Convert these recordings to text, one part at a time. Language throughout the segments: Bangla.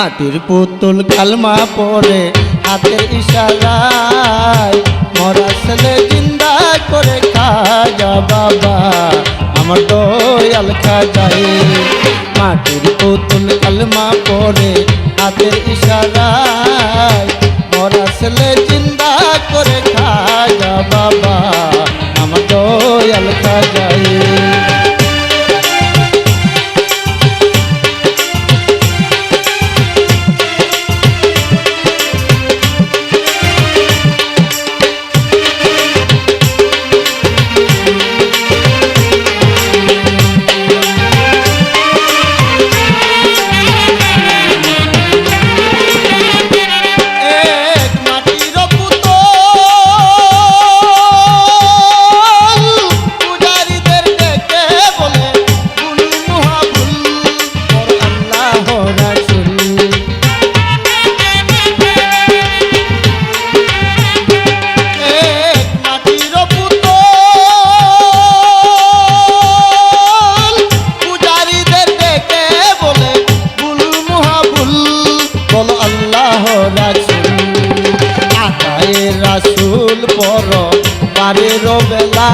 মাটির পুতুল কালমা পরে হাতে ইশারায়। মরা ছেলে জিন্দা করে খাজা বাবা, আমার দয়াল খাজাই। মাটির পুতুল কালমা পরে হাতের ইশারায়।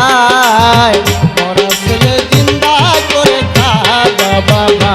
বেলায় মরা ছেলে জিন্দা করে বাবা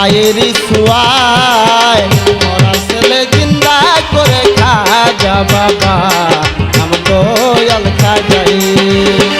পায়েরই সুয়ায়। মরা ছেলে জিন্দা করে খাজা বাবা। আম দয়াল খাজাই।